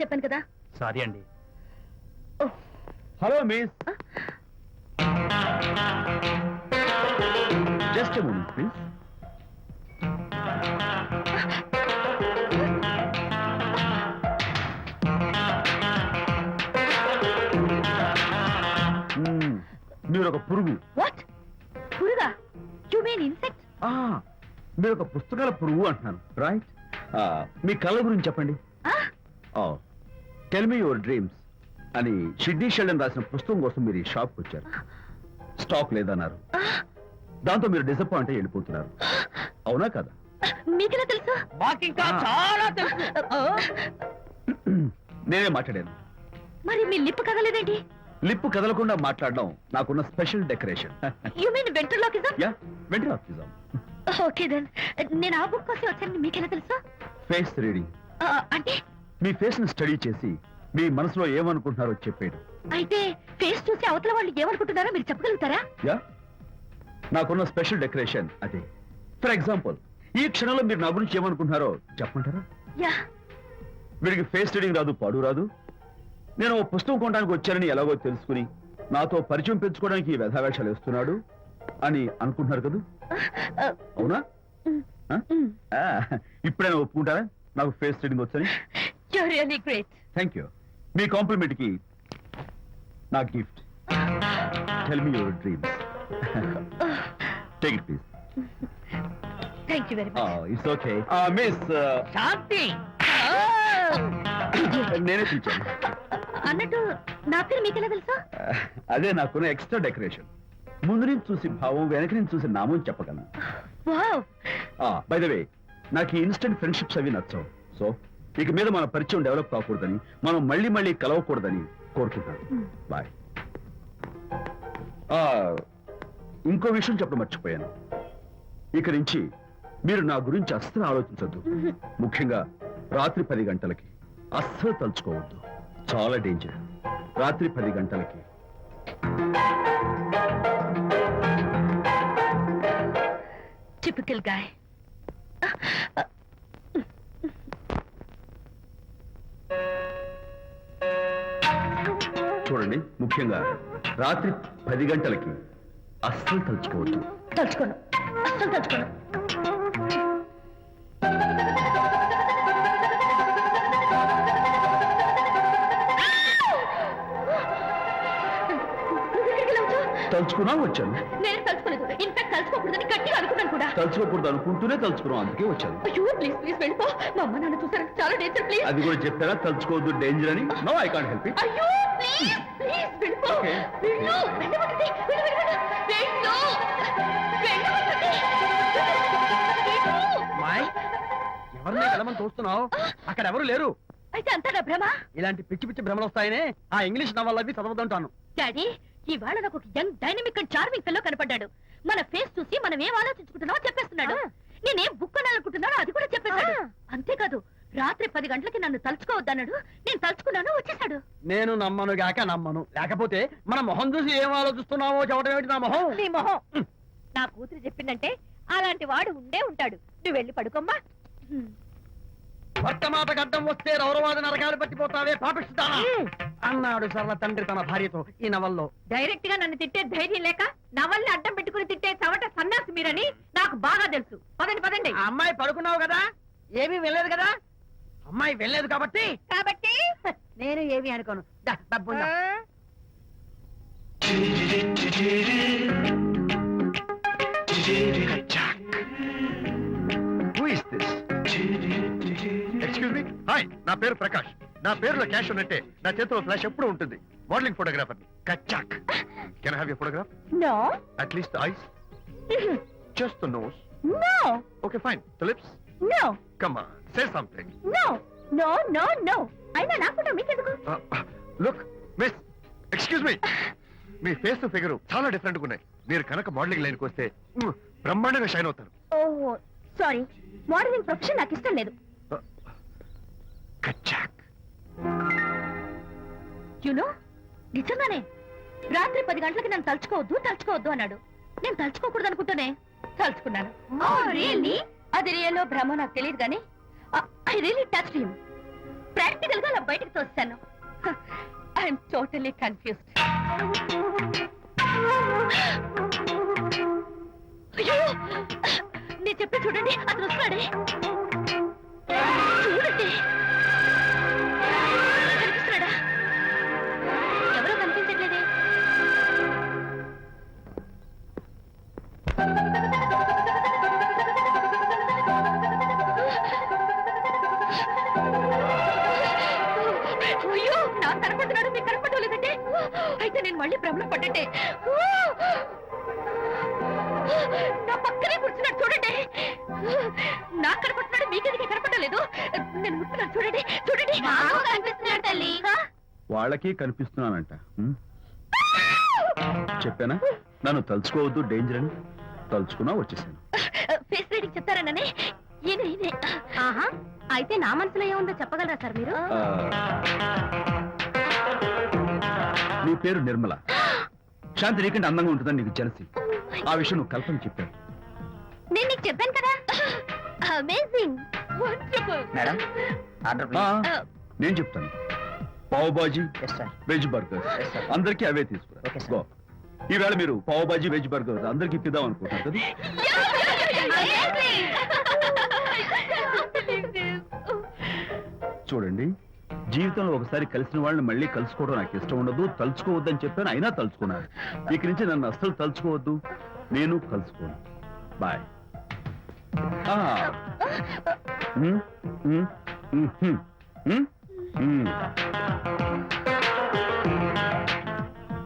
అని చెప్పాను కదా? సారీ అండి. Hello miss. Just moment Hmm, మీరు ఒక పురుగు. వాట్ పురుగా? యు మీన్ ఇన్సెక్ట్ ఆ, మీరు ఒక పుస్తకాల పురుగు అంటున్నాను. రైట్ మీ కళ గురించి చెప్పండి. టెల్ మీ యువర్ డ్రీమ్స్ అని షిడ్డీ షెల్డన్ రాసిన పుస్తకం కోసం మీరు ఈ షాప్కి వచ్చారు. స్టాక్ లేదన్నారు. దాంతో మీరు డిసప్పాయింట్ అయ్యి వెళ్ళిపోతున్నారు. అవునా కదా? మీకెలా తెలుసు? మాకింకా. చాలా తెలుసు. నేనే మాట్లాడాను. మరి మీ లిప్ కదలేదేంటి? లిప్పు కదలకుండా మాట్లాడడం నాకున్న special decoration. You mean ventriloquism yeah వెంటనే ఓకే దెన్ నేను ఆ బుక్ కోసం వచ్చానని మీకెలా తెలుసు? ఫేస్ రీడింగ్ అంటే మీ ఫేస్ని స్టడీ చేసి మీ మనసులో ఏమనుకుంటున్నారో చెప్పేయడం. అయితే ఫేస్ చూసి అవతల వాళ్ళు ఏమనుకుంటున్నారో మీరు చెప్పగలుగుతారా? యా. నాకున్న స్పెషల్ డెకరేషన్ అదే. ఫర్ ఎగ్జాంపుల్ ఈ క్షణంలో మీరు నా గురించి ఏమనుకుంటున్నారో చెప్పమంటారా? యా. వీడికి ఫేస్ రీడింగ్ రాదు పాడు రాదు. నేను ఓ పుస్తకం కొనడానికి వచ్చానని ఎలాగో తెలుసుకుని నాతో పరిచయం పెంచుకోవడానికి వ్యధావేషాలు వేస్తున్నాడు అని అనుకుంటున్నారు కదా? అవునా? ఆ? మ్. ఆ, ఇప్పుడైనా ఒప్పుకుంటారా? నాకు ఫేస్ రీడింగ్ వచ్చని? You're really great. Thank you మీ కాంప్లిమెంట్కి నా gift. Tell me your dreams take it please Thank you very much. It's okay miss Shanti నేనే పిలిచాను. అన్నట్టు నా పేరు మీకెలా తెలుసా? అదే నాకున్న ఎక్స్ట్రా డెకరేషన్ ముందు నుంచి చూసి భావం వెనక నుంచి చూసి నామం చెప్పగలను. వావ్ బై ద వే నాకు ఇన్స్టెంట్ ఫ్రెండ్షిప్స్ అవి నచ్చవు. సో ఇక మీద మన పరిచయం డెవలప్ కాకూడదని మనం మళ్ళీ మళ్ళీ కలవకూడదని కోరుకుంటాను. బాయ్ ఇంకో విషయం చెప్పడం మర్చిపోయాను. ఇక నుంచి మీరు నా గురించి అస్సలు ఆలోచించొద్దు. ముఖ్యంగా రాత్రి పది గంటలకి అస్సలు తలుచుకోవద్దు. చాలా డేంజర్ రాత్రి పది గంటలకి. టిపికల్ గాయ్ ముఖ్యంగా రాత్రి పది గంటలకి అస్సలు తలుచుకోవద్దు. తలుచుకోను. అస్సలు తలుచుకోను? తలుచుకున్నా వచ్చాను. నేను తలుచుకోలేదు. ఇన్ఫాక్ట్ తలుచుకోకూడదని గట్టిగా అనుకున్నాను కూడా. తలుచుకోకూడదు అనుకుంటూనే తలుచుకున్నాం అందుకే వచ్చాను. అయ్యో ప్లీజ్ ప్లీజ్ వెళ్ళిపో. మా అమ్మ నాన్న చూసారంటే చాలా డేంజర్ ప్లీజ్ అది కూడా చెప్పారా? తలుచుకోవద్దు డేంజర్ అని? నో ఐ కాంట్ హెల్ప్ అయ్యో ప్లీజ్ ఎవరిని వెళ్ళమని చూస్తున్నావు? అక్కడ ఎవరు లేరు. అయితే అంతా నా భ్రమ? ఇలాంటి పిచ్చి పిచ్చి భ్రమలు వస్తాయనే ఆ ఇంగ్లీష్ నవల్ అవి చదవదంటాను డాడీ ఇవాళ నాకు ఒక యంగ్ డైనమిక్ అండ్ చార్మింగ్ పిల్లో కనపడ్డాడు. మన ఫేస్ చూసి మనం ఏం ఆలోచించుకుంటున్నామో చెప్పేస్తున్నాడు. నేనేం బుక్ అనాలనుకుంటున్నానో అది కూడా చెప్పేశాడు. అంతేకాదు రాత్రి పది గంటలకి నన్ను తలుచుకోవద్దన్నాడు. నేను తలుచుకున్నాను వచ్చేసాడు నేను నమ్మను గాక నమ్మను. లేకపోతే మన మొహం చూసి ఏం ఆలోచిస్తున్నావో చెప్పడం ఏమిటి నా మొహం? నీ మొహం. నా కూతురు చెప్పిందంటే అలాంటి వాడు ఉండే ఉంటాడు. నువ్వు వెళ్ళి పడుకోమ్మా. భర్త మాట గడ్డం వస్తే రౌరవాది నరకాలు పట్టిపోతావే పాపిస్తానా అన్నాడు సరళ తండ్రి తన భార్యతో ఈ నవల్లో. డైరెక్ట్గా నన్ను తిట్టే ధైర్యం లేక నవల్ని అడ్డం పెట్టుకుని తిట్టే చవట సన్నాసి మీరని నాకు బాగా తెలుసు. పదండి పదండి. ఆ అమ్మాయి పడుకున్నావు కదా? ఏమీ వెళ్ళలేదు కదా? అమ్మాయి వెళ్ళలేదు కాబట్టి కాబట్టి నేను ఏమి అనుకోను. దా, డబ్బు ఉందా? ఎక్స్క్యూజ్ మీ హాయ్ నా పేరు ప్రకాష్. నా పేరులో క్యాష్ ఉన్నట్టే నా చేతిలో ఫ్లాష్ ఎప్పుడు ఉంటుంది. Modelling photographer కచ్చాక్ can have you photograph no at least eyes just nose no okay fine the lips no come say something no no no no అయినా నాకుండా మీకెందుకు? లుక్ మిస్ ఎక్స్క్యూజ్ మీ మీ face figure చాలా డిఫరెంట్గా ఉన్నాయి. మీరు కనుక modelling లైన్కి వస్తే బ్రహ్మాండంగా షైన్ అవుతారు. ఓహో సారీ మోడలింగ్ ప్రొఫెషన్ నాకు ఇష్టం లేదు. కచ్చాక్ యునో నిజంగానే రాత్రి పది గంటలకి నన్ను తలుచుకోవద్దు తలుచుకోవద్దు అన్నాడు. నేను తలుచుకోకూడదు అనుకుంటూనే తలుచుకున్నాను రియల్లీ అది రియల్లో భ్రమ నాకు తెలియదు కానీ ఐ రియలీ టచ్ హిమ్ ప్రాక్టికల్గా అలా బయటకు తోస్తాను ఐఎమ్ టోటలీ కన్ఫ్యూజ్డ్ అయ్యో! నేను చెప్పి చూడండి అతను వస్తాడే? చూడండి. కనిపిస్తున్నాడా? ఎవరో కనిపించట్లేదే. కనపడుతున్నాడు మీకు కనపడడం లేదంటే అయితే నేను మళ్ళీ భ్రమలో పడ్డంటే? నా పక్కనే కూర్చున్నాడు చూడండి. నాకు కనపడుతున్నాడు మీకెందుకు కనపడడం లేదు నేను ముట్టున్నాను చూడండి చూడండి. కనిపిస్తున్నాడు తల్లి. వాళ్ళకి కనిపిస్తున్నానంట? చెప్పానా? నన్ను తలుచుకోవద్దు డేంజర్ అని తలుచుకున్నా వచ్చేసాను. ఫేస్ రీడింగ్ చెప్తారననే ఈయన ఈయనే. ఆహా అయితే నా మనసులో ఏముందో చెప్పగలరా సార్ మీరు? నీ పేరు నిర్మల. శాంతి నీకంటే అందంగా ఉంటుందని నీకు తెలిసి ఆ విషయం నువ్వు కల్పన చెప్పాను నేను నీకు చెప్పాను కదా. అమేజింగ్ మేడం ఆర్డర్ ఆ, Uh, నేను చెప్తాను. Pav bhaji yes sir veg burger. Yes, sir. అందరికీ అవే తీసుకురా. Okay, sir. గో. ఈవేళ మీరు పావు బాజీ వెజ్ బర్గర్ అందరికీ ఇప్పిద్దాం అనుకుంటున్నారు కదా? చూడండి. జీవితంలో ఒకసారి కలిసిన వాళ్ళని మళ్ళీ కలుసుకోవడం నాకు ఇష్టం ఉండదు. తలుచుకోవద్దని చెప్పాను అయినా తలుచుకున్నాను. ఇక నుంచి నన్ను అస్సలు తలుచుకోవద్దు. నేను కలుసుకోను. బాయ్. ఆ.